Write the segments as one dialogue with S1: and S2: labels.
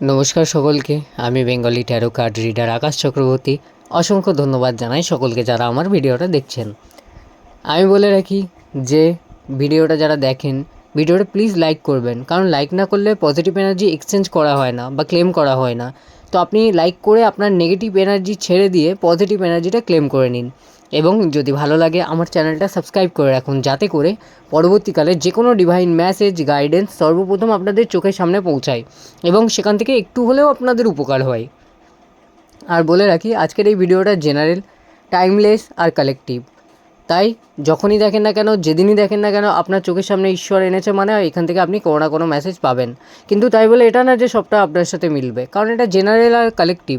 S1: নমস্কার সকলকে, আমি Bengali tarot card reader Akash Chakraborty. অসংখ্য ধন্যবাদ জানাই সকলকে যারা আমার ভিডিওটা দেখছেন। আমি বলে রাখি যে, ভিডিওটা যারা দেখেন, ভিডিওটা প্লিজ লাইক করবেন। কারণ লাইক না করলে পজিটিভ এনার্জি এক্সচেঞ্জ করা হয় না বা ক্লেম করা হয় না। তো আপনি লাইক করে আপনার নেগেটিভ এনার্জি ছেড়ে দিয়ে পজিটিভ এনার্জিটা ক্লেম করে নিন। এবং যদি ভালো লাগে আমার চ্যানেলটা সাবস্ক্রাইব করে রাখুন, যাতে করে পরবর্তীকালে যে কোনো ডিভাইন মেসেজ গাইডেন্স সর্বপ্রথম আপনাদের চোখের সামনে পৌঁছায় এবং সেখান থেকে একটু হলেও আপনাদের উপকার হয়। আর বলে রাখি, আজকের এই ভিডিওটা জেনারেল টাইমলেস আর কালেকটিভ তাই যখনই দেখেন না কেন, যেদিনই দেখেন না কেন, আপনার চোখের সামনে ঈশ্বর এনেছে মানে এখান থেকে আপনি কোনো না কোনো মেসেজ পাবেন। কিন্তু তাই বলে এটা না যে সবটা আপনার সাথে মিলবে, কারণ এটা জেনারেল আর কালেকটিভ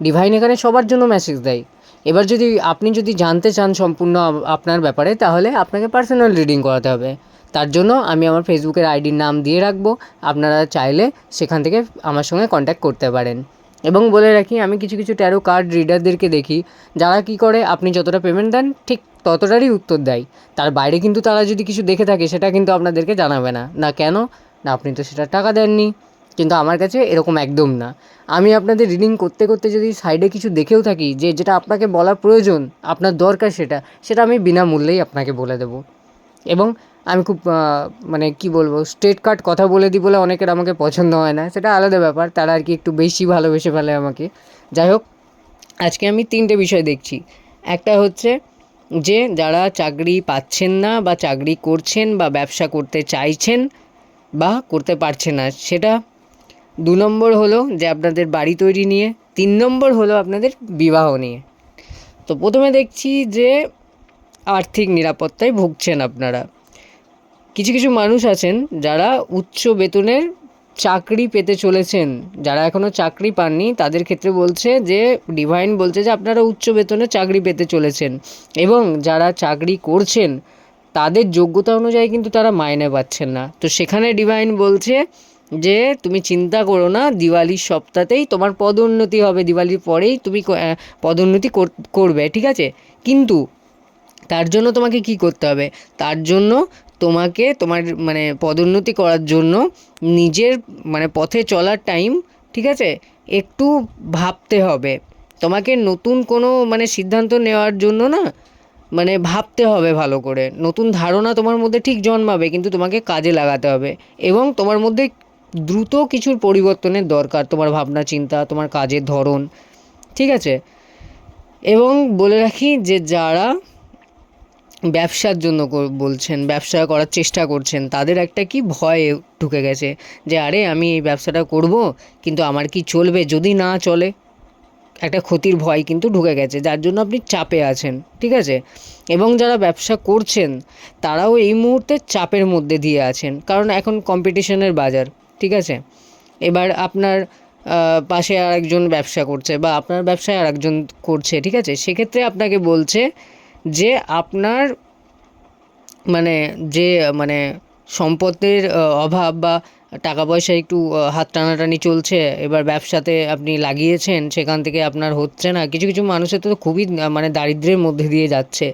S1: ডিভাইন এখানে সবার জন্য মেসেজ দেয়। এবার যদি আপনি যদি জানতে চান সম্পূর্ণ আপনার ব্যাপারে, তাহলে আপনাকে পার্সোনাল রিডিং করাতে হবে। তার জন্য আমি আমার ফেসবুকের আইডির নাম দিয়ে রাখব। আপনারা চাইলে সেখান থেকে আমার সঙ্গে কন্ট্যাক্ট করতে পারেন। এবং বলে রাখি, আমি কিছু কিছু ট্যারো কার্ড রিডারদেরকে দেখি। যারা কি করে, আপনি যতটা পেমেন্ট দেন, ঠিক ততটারই উত্তর দেয়। তার বাইরে কিন্তু তারা যদি কিছু দেখে থাকে, সেটা কিন্তু আপনাদেরকে জানাবে না। না কেন? না, আপনি তো সেটা টাকা দেননি। কিন্তু আমার কাছে এরকম একদম না। আমি আপনাদের রিডিং করতে করতে যদি সাইডে কিছু দেখেও থাকি যে যেটা আপনাকে বলা প্রয়োজন, আপনার দরকার সেটা সেটা আমি বিনামূল্যেই আপনাকে বলে দেবো। এবং আমি খুব মানে কি বলব স্ট্রেট কাট কথা বলে দিই বলে অনেকের আমাকে পছন্দ হয় না। সেটা আলাদা ব্যাপার, তারা আর কি একটু বেশি ভালোবেসে ফেলে আমাকে। যাই হোক, আজকে আমি তিনটে বিষয় দেখছি। একটা হচ্ছে যে যারা চাকরি পাচ্ছেন না বা চাকরি করছেন বা ব্যবসা করতে চাইছেন বা করতে পারছেন না, সেটা দু নম্বর হলো যে আপনাদের বাড়ি তৈরি নিয়ে, তিন নম্বর হলো আপনাদের বিবাহ নিয়ে। তো প্রথমে দেখছি যে আর্থিক নিরাপত্তায় ভুগছেন আপনারা। কিছু কিছু মানুষ আছেন যারা উচ্চ বেতনের চাকরি পেতে চলেছেন, যারা এখনও চাকরি পাননি, তাদের ক্ষেত্রে বলছে যে ডিভাইন বলছে যে আপনারা উচ্চ বেতনে চাকরি পেতে চলেছেন এবং যারা চাকরি করছেন, তাদের যোগ্যতা অনুযায়ী কিন্তু তারা মাইনে পাচ্ছেন না। তো সেখানে ডিভাইন বলছে যে তুমি চিন্তা করো না, দিওয়ালির সপ্তাহতেই তোমার পদোন্নতি হবে, দিওয়ালির পরেই তুমি পদোন্নতি কর- করবে, ঠিক আছে? কিন্তু তার জন্য তোমাকে কি করতে হবে? তার জন্য তোমাকে তোমার মানে পদোন্নতি করার জন্য নিজের মানে পথে চলার টাইম ঠিক আছে? একটু ভাবতে হবে। তোমাকে নতুন কোনো মানে সিদ্ধান্ত নেওয়ার জন্য না মানে ভাবতে হবে ভালো করে। নতুন ধারণা তোমার মধ্যে ঠিক জন্মাবে, কিন্তু তোমাকে কাজে লাগাতে হবে। এবং তোমার মধ্যে দ্রুত কিছুর পরিবর্তনের দরকার, তোমার ভাবনা, চিন্তা, তোমার কাজের ধরন, ঠিক আছে? এবং বলে রাখি যে যারা ব্যবসার জন্য বলছেন, ব্যবসা করার চেষ্টা করছেন, তাদের একটা কি ভয় ঢুকে গেছে যে, আরে, আমি এই ব্যবসাটা করব, কিন্তু আমার কি চলবে? যদি না চলে, একটা ক্ষতির ভয় কিন্তু ঢুকে গেছে, যার জন্য আপনি চাপে আছেন, ঠিক আছে? এবং যারা ব্যবসা করছেন, তারাও এই মুহূর্তে চাপের মধ্যে দিয়ে আছেন, কারণ এখন কম্পিটিশনের বাজার। ঠিক আছে? এবার আপনার পাশে আর একজন ব্যবসা করছে বা আপনার ব্যবসায় আর একজন করছে ঠিক আছে? সেক্ষেত্রে আপনাকে বলছে যে আপনার মানে যে মানে আহ, অভাব বা টাকা পয়সা একটু হাত টানাটানি চলছে এবার ব্যবসাতে আপনি লাগিয়েছেন সেখান থেকে আপনার হচ্ছে না কিছু কিছু মানুষের তো খুবই মানে দারিদ্র্যের মধ্যে দিয়ে যাচ্ছে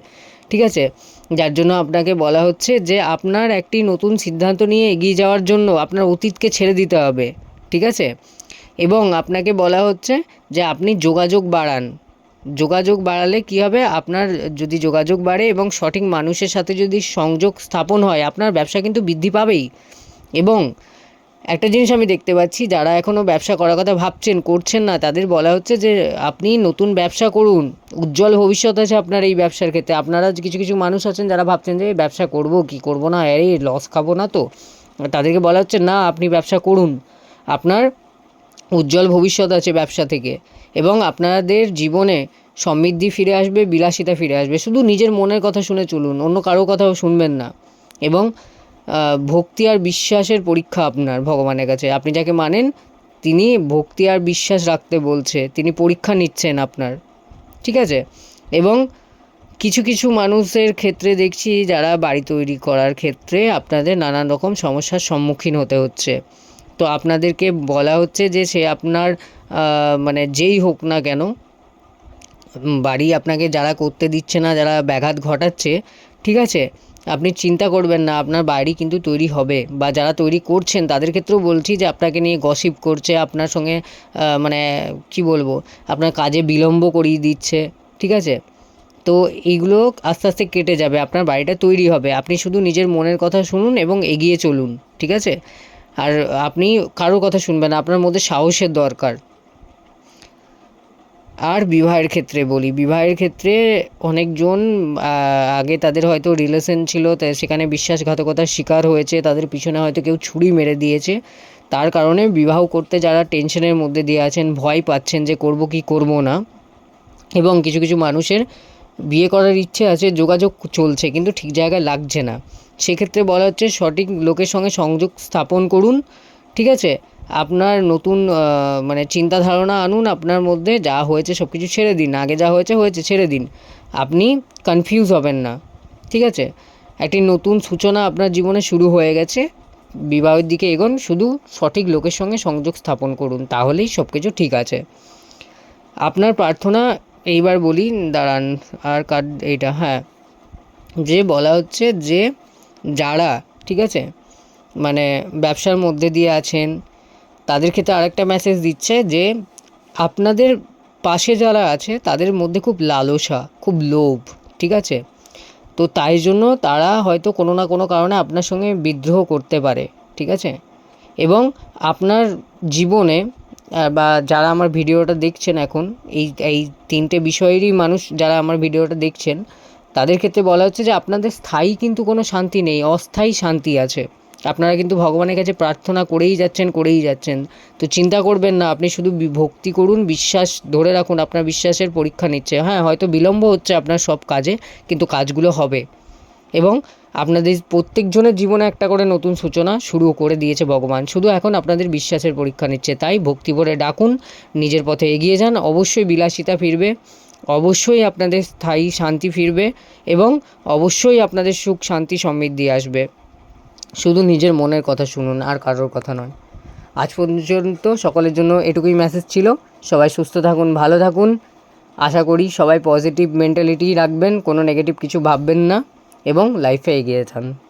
S1: ঠিক আছে? যার জন্য আপনাকে বলা হচ্ছে যে আপনার একটি নতুন সিদ্ধান্ত নিয়ে এগিয়ে যাওয়ার জন্য আপনার অতীতকে ছেড়ে দিতে হবে, ঠিক আছে? এবং আপনাকে বলা হচ্ছে যে আপনি যোগাযোগ বাড়ান। যোগাযোগ বাড়ালে কি হবে? আপনার যদি যোগাযোগ বাড়ে এবং সঠিক মানুষের সাথে যদি সংযোগ স্থাপন হয়, আপনার ব্যবসা কিন্তু বৃদ্ধি পাবেই। এবং একটা জিনিস আমি দেখতে পাচ্ছি, যারা এখনও ব্যবসা করার কথা ভাবছেন, করছেন না, তাদের বলা হচ্ছে যে আপনি নতুন ব্যবসা করুন, উজ্জ্বল ভবিষ্যৎ আছে আপনার এই ব্যবসার ক্ষেত্রে। আপনারা কিছু কিছু মানুষ আছেন যারা ভাবছেন যে ব্যবসা করব, কি করব না, আরে লস খাব না তো। তাদেরকে বলা হচ্ছে, না, আপনি ব্যবসা করুন। আপনার উজ্জ্বল ভবিষ্যৎ আছে ব্যবসা থেকে এবং আপনাদের জীবনে সমৃদ্ধি ফিরে আসবে, বিলাসিতা ফিরে আসবে। শুধু নিজের মনের কথা শুনে চলুন, অন্য কারও কথাও শুনবেন না। এবং ভক্তি আর বিশ্বাসের পরীক্ষা আপনার ভগবানের কাছে। আপনি যাকে মানেন, তিনি ভক্তি আর বিশ্বাস রাখতে বলছে, তিনি পরীক্ষা নিচ্ছেন আপনার। ঠিক আছে? এবং কিছু কিছু মানুষের ক্ষেত্রে দেখছি যারা বাড়ি তৈরি করার ক্ষেত্রে আপনাদের নানান রকম সমস্যার সম্মুখীন হতে হচ্ছে। তো আপনাদেরকে বলা হচ্ছে যে সে আপনার মানে যেই হোক না কেন বাড়ি আপনাকে যারা করতে দিচ্ছে না, যারা ব্যাঘাত ঘটাচ্ছে ঠিক আছে? আপনি চিন্তা করবেন না, আপনার বাড়ি কিন্তু তৈরি হবে। বা যারা তৈরি করছেন, তাদের ক্ষেত্রেও বলছি যে আপনাকে নিয়ে গসিপ করছে, আপনার সঙ্গে মানে কি বলব, আপনার কাজে বিলম্ব করিয়ে দিচ্ছে, ঠিক আছে? তো এইগুলো আস্তে আস্তে কেটে যাবে, আপনার বাড়িটা তৈরি হবে। আপনি শুধু নিজের মনের কথা শুনুন এবং এগিয়ে চলুন, ঠিক আছে? আর আপনি কারোর কথা শুনবেন আপনার মধ্যে সাহসের দরকার। আর বিবাহের ক্ষেত্রে বলি, বিবাহের ক্ষেত্রে অনেকজন আগে তাদের হয়তো রিলেশন ছিল তাই সেখানে বিশ্বাসঘাতকতার শিকার হয়েছে, তাদের পিছনে হয়তো কেউ ছুরি মেরে দিয়েছে। তার কারণে বিবাহ করতে যারা টেনশনের মধ্যে দিয়ে আছেন, ভয় পাচ্ছেন যে করব কি করব না, এবং কিছু কিছু মানুষের বিয়ে করার ইচ্ছে আছে, যোগাযোগ চলছে, কিন্তু ঠিক জায়গায় লাগছে না। সেক্ষেত্রে বলা হচ্ছে সঠিক লোকের সঙ্গে সংযোগ স্থাপন করুন, ঠিক আছে? আপনার নতুন মানে চিন্তা ধারণা আনুন আপনার মধ্যে, যা হয়েছে সব কিছু ছেড়ে দিন। আগে যা হয়েছে হয়েছে, ছেড়ে দিন। আপনি কনফিউজ হবেন না, ঠিক আছে? একটি নতুন সূচনা আপনার জীবনে শুরু হয়ে গেছে, বিবাহের দিকে এগোন, শুধু সঠিক লোকের সঙ্গে সংযোগ স্থাপন করুন, তাহলেই সব কিছু ঠিক আছে। আপনার প্রার্থনা, এইবার বলি, দাঁড়ান, আর কার, এইটা হ্যাঁ। যে বলা হচ্ছে যে, যারা, ঠিক আছে? মানে ব্যবসার মধ্যে দিয়ে আছেন তাদের ক্ষেত্রে আরেকটা মেসেজ দিচ্ছে যে, আপনাদের পাশে যারা আছে, তাদের মধ্যে খুব লালসা, খুব লোভ, ঠিক আছে? তো তাই জন্য তারা হয়তো কোনো না কোনো কারণে আপনার সঙ্গে বিদ্রোহ করতে পারে, ঠিক আছে? এবং আপনার জীবনে বা যারা আমার ভিডিওটা দেখছেন এখন, এই এই তিনটে বিষয়েরই মানুষ যারা আমার ভিডিওটা দেখছেন, তাদের ক্ষেত্রে বলা হচ্ছে যে, আপনাদের স্থায়ী কিন্তু কোনো শান্তি নেই, অস্থায়ী শান্তি আছে। আপনারা কিন্তু ভগবানের কাছে প্রার্থনা করেই যাচ্ছেন করেই যাচ্ছেন। তো চিন্তা করবেন না, আপনি শুধু ভক্তি করুন, বিশ্বাস ধরে রাখুন, আপনার বিশ্বাসের পরীক্ষা নিচ্ছে। হ্যাঁ হয়তো বিলম্ব হচ্ছে আপনার সব কাজে, কিন্তু কাজগুলো হবে। এবং আপনাদের প্রত্যেকজনের জীবনে একটা করে নতুন সূচনা শুরু করে দিয়েছে ভগবান। শুধু এখন আপনাদের বিশ্বাসের পরীক্ষা নিচ্ছে, তাই ভক্তি ভরে ডাকুন, নিজের পথে এগিয়ে যান, অবশ্যই বিলাসিতা ফিরবে, অবশ্যই আপনাদের স্থায়ী শান্তি ফিরবে, এবং অবশ্যই আপনাদের সুখ শান্তি সমৃদ্ধি আসবে। শুধু নিজের মনের কথা শুনুন আর কারোর কথা নয়। আজ পর্যন্ত সকলের জন্য এটুকুই মেসেজ ছিল। সবাই সুস্থ থাকুন, ভালো থাকুন। আশা করি সবাই পজিটিভ মেন্টালিটি রাখবেন, কোনো নেগেটিভ কিছু ভাববেন না এবং লাইফে এগিয়ে যান।